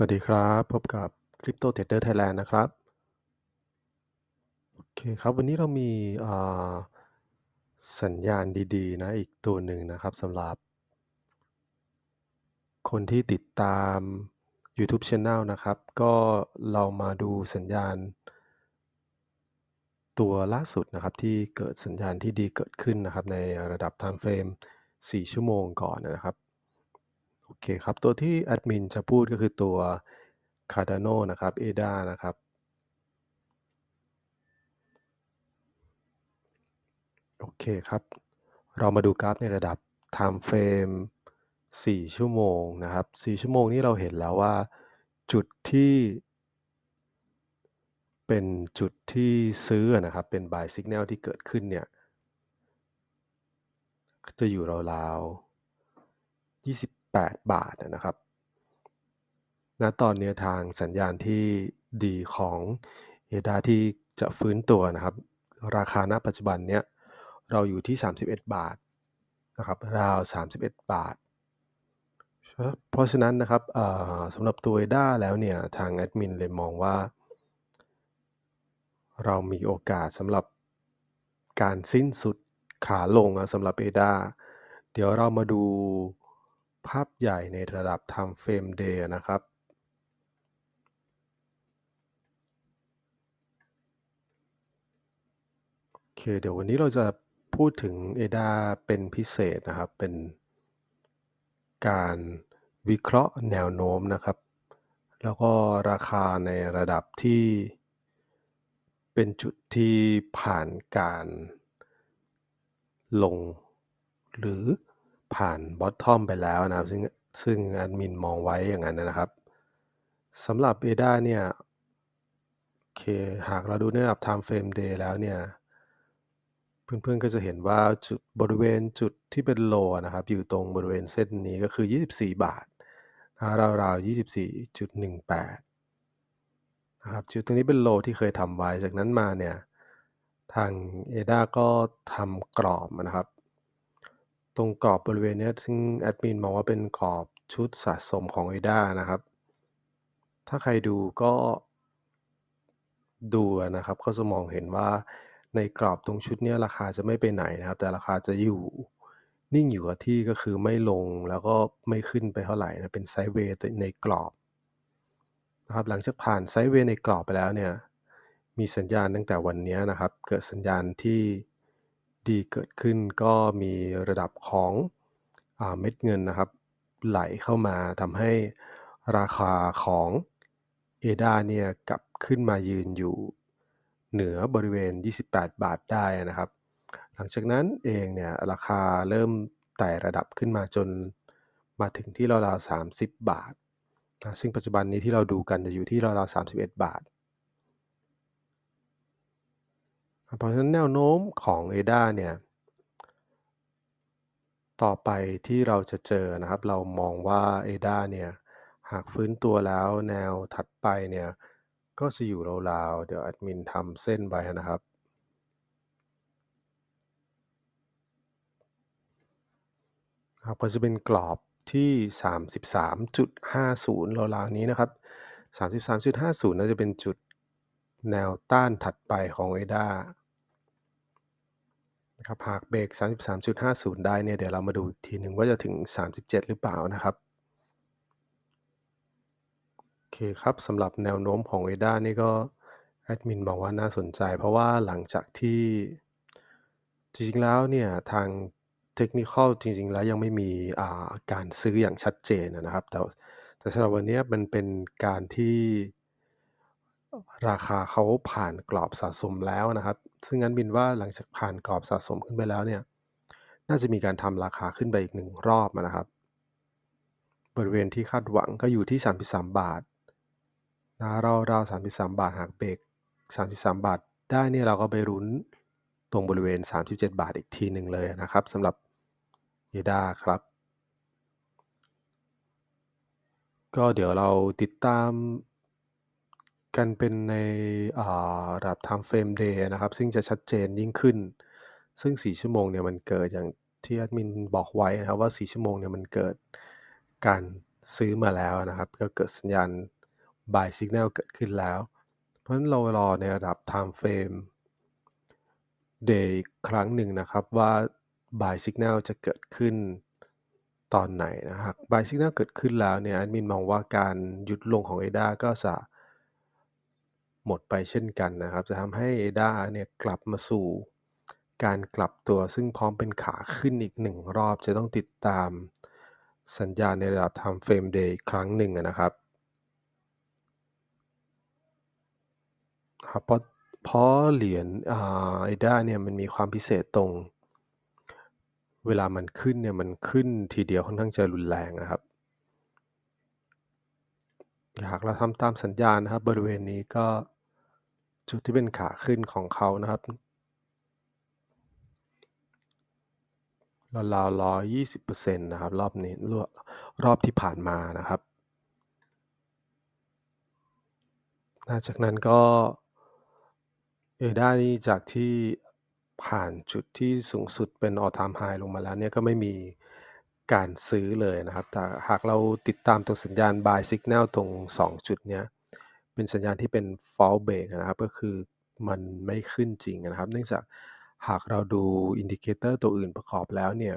สวัสดีครับ พบกับ Crypto Trader Thailand นะครับ โอเคครับ วันนี้เรามีสัญญาณดีๆ นะ อีกตัวหนึ่งนะครับสำหรับ คนที่ติดตามยูทูบ Channel นะครับ ก็เรามาดูสัญญาณ ตัวล่าสุดนะครับ ที่เกิดสัญญาณที่ดีเกิดขึ้นนะครับ ในระดับ Time Frame 4 ชั่วโมงก่อนนะครับ เคครับ ตัวที่แอดมินจะพูดก็คือตัว Cardano นะครับ ADA นะครับ โอเคครับ เรามาดูกราฟในระดับ Time Frame 4 ชั่วโมงนะครับ 4 ชั่วโมงนี้เราเห็นแล้วว่าจุดที่ เป็นจุดที่ซื้อนะครับ เป็น Buy Signal ที่เกิดขึ้นเนี่ย จะอยู่ราวๆ28 บาทนะครับณตอนเนี้ทางสัญญาณที่ดีของ ADA ที่จะฟื้นตัวนะครับ ราคาณปัจจุบันเนี้ยเราอยู่ที่ 31 บาทนะครับราว 31 บาท เพราะฉะนั้นนะครับสำหรับตัว ADA แล้วเนี่ย ทางแอดมินเลยมองว่า เรามีโอกาสสำหรับการสิ้นสุดขาลงสำหรับ ADA เดี๋ยวเรามาดู ภาพใหญ่ในระดับ Time Frame Day นะครับโอเคเดี๋ยววันนี้เราจะพูดถึง ADA เป็นพิเศษนะครับ เป็นการวิเคราะห์แนวโน้มนะครับ แล้วก็ราคาในระดับที่เป็นจุดที่ผ่านการลงหรือ ผ่านบอตทอมไปแล้วนะครับ ซึ่งซึ่งแอดมินมองไว้อย่างนั้นนะครับสำหรับ ADA เนี่ยโอเคหากเราดูในระดับ Time Frame Day แล้วเนี่ยเพื่อนๆก็จะเห็นว่าจุดบริเวณจุดที่เป็น Low นะครับ อยู่ตรงบริเวณเส้นนี้ก็คือ 24 บาทนะครับราวๆ24.18นะครับจุดตรงนี้เป็น Low ที่เคยทำไว้จากนั้นมาเนี่ยทาง ADA ก็ทำกรอบนะครับ ตรงกรอบบริเวณเนี้ย ซึ่งแอดมินมองว่าเป็นกรอบชุดสะสมของ ADA นะครับ ถ้าใครดูก็ดูนะครับ ก็จะมองเห็นว่าในกรอบตรงชุดนี้ราคาจะไม่ไปไหนนะครับ แต่ราคาจะอยู่นิ่งอยู่กับที่ก็คือไม่ลงแล้วก็ไม่ขึ้นไปเท่าไหร่นะเป็นไซด์เวย์ในกรอบนะครับหลังจากผ่านไซด์เวย์ในกรอบไปแล้วเนี่ยมีสัญญาณตั้งแต่วันนี้นะครับ เกิดสัญญาณที่ ดีเกิดขึ้น ก็มีระดับของ อ่า เม็ดเงินนะครับ ไหลเข้ามาทำให้ราคาของ ADA เนี่ยกลับขึ้นมายืนอยู่ เหนือบริเวณ 28 บาทได้นะครับ หลังจากนั้นเองเนี่ยราคาเริ่มไต่ระดับขึ้นมาจนมาถึงที่ราวๆ30 บาทนะซึ่งปัจจุบันนี้ที่เราดูกันจะอยู่ที่ราวๆ31 บาท เพราะฉะนั้นแนวโน้มของ ADA เนี่ย ต่อไปที่เราจะเจอนะครับ เรามองว่า ADA เนี่ย หากฟื้นตัวแล้วแนวถัดไปเนี่ย ก็จะอยู่ราวๆ เดี๋ยวแอดมินทำเส้นไว้นะครับครับก็จะเป็นกรอบที่ 33.50ราวๆนี้นะครับ 33.50น่าจะเป็นจุด แนวต้านถัดไปของ ADA นะครับหากเบรก 33.50 ได้เนี่ยเดี๋ยวเรามาดูอีกทีหนึ่งว่าจะถึง 37 หรือเปล่านะครับ โอเคครับสำหรับแนวโน้มของ ADA นี่ก็แอดมินมองว่าน่าสนใจ เพราะว่าหลังจากที่จริงๆแล้วเนี่ยทาง Technical จริงๆแล้วยังไม่มีาการซื้ออย่างชัดเจนนะครับ แต่แต่สำหรับวันนี้มันเป็นการที่ ราคาเขาผ่านกรอบสะสมแล้วนะครับ ซึ่งแอดมินว่าหลังจากผ่านกรอบสะสมขึ้นไปแล้วเนี่ย น่าจะมีการทำราคาขึ้นไปอีก1รอบนะครับ บริเวณที่คาดหวังก็อยู่ที่ 33 บาทนะราวๆ33 บาทหากเบรก33 บาท ได้เนี่ยเราก็ไปลุ้นตรงบริเวณ 37 บาทอีกทีหนึ่งเลยนะครับสำหรับ ADA ครับ ก็เดี๋ยวเราติดตาม กันเป็นใน อ่า ระดับ Time Frame Day อะนะครับ ซึ่งจะชัดเจนยิ่งขึ้น ซึ่ง 4 ชั่วโมงเนี่ยมันเกิดอย่างที่แอดมินบอกไว้นะครับว่า 4 ชั่วโมงเนี่ยมันเกิดการซื้อมาแล้วนะครับ ก็เกิดสัญญาณ buy signal เกิดขึ้นแล้ว เพราะฉะนั้นเรารอในระดับ time frame day อีกครั้งหนึ่งนะครับว่า buy signal จะเกิดขึ้นตอนไหนนะครับ buy signal เกิดขึ้นแล้วเนี่ย แอดมินมองว่าการหยุดลงของ ADA ก็จะ หมดไปเช่นกันนะครับ จะทำให้ ADA เนี่ยกลับมาสู่การกลับตัวซึ่งพร้อมเป็นขาขึ้นอีกหนึ่งรอบจะต้องติดตามสัญญาณในระดับ time frame day อีกครั้งหนึ่งนะครับครับเพราะเพราะเหรียญอ่า ADA เนี่ยมันมีความพิเศษตรง เวลามันขึ้นเนี่ยมันขึ้นทีเดียวค่อนข้างจะรุนแรงนะครับ หากเราทำตามสัญญาณนะครับบริเวณนี้ก็ จุดที่เป็นขาขึ้นของเขานะครับราวๆ120%นต์นะครับ รอบนี้รวรอบที่ผ่านมานะครับ หลังจากนั้นก็ ADA นี่จากที่ผ่านจุดที่สูงสุดเป็น all time high ลงมาแล้วเนี่ยก็ไม่มีการซื้อเลยนะครับ แต่หากเราติดตามตรงสัญญาณ buy signal ตรง 2 จุดเนี้ย เป็นสัญญาณที่เป็น false break นะครับ ก็คือมันไม่ขึ้นจริงนะครับ เนื่องจากหากเราดูอินดิเคเตอร์ตัวอื่นประกอบแล้วเนี่ย